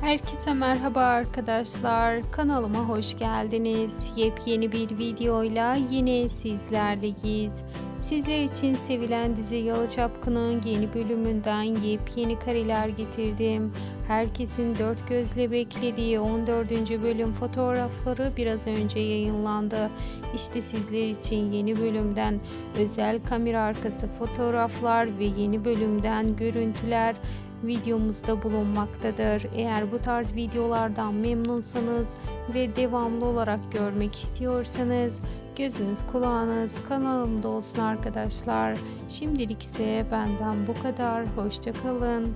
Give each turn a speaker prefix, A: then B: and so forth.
A: Herkese merhaba arkadaşlar. Kanalıma hoş geldiniz. Yepyeni bir videoyla yine sizlerleyiz. Sizler için sevilen dizi Yalı Çapkın'ın yeni bölümünden yepyeni kareler getirdim. Herkesin dört gözle beklediği 14. bölüm fotoğrafları biraz önce yayınlandı. İşte sizler için yeni bölümden özel kamera arkası fotoğraflar ve yeni bölümden görüntüler videomuzda bulunmaktadır. Eğer bu tarz videolardan memnunsanız ve devamlı olarak görmek istiyorsanız gözünüz kulağınız kanalımda olsun arkadaşlar. Şimdilik ise benden bu kadar. Hoşçakalın.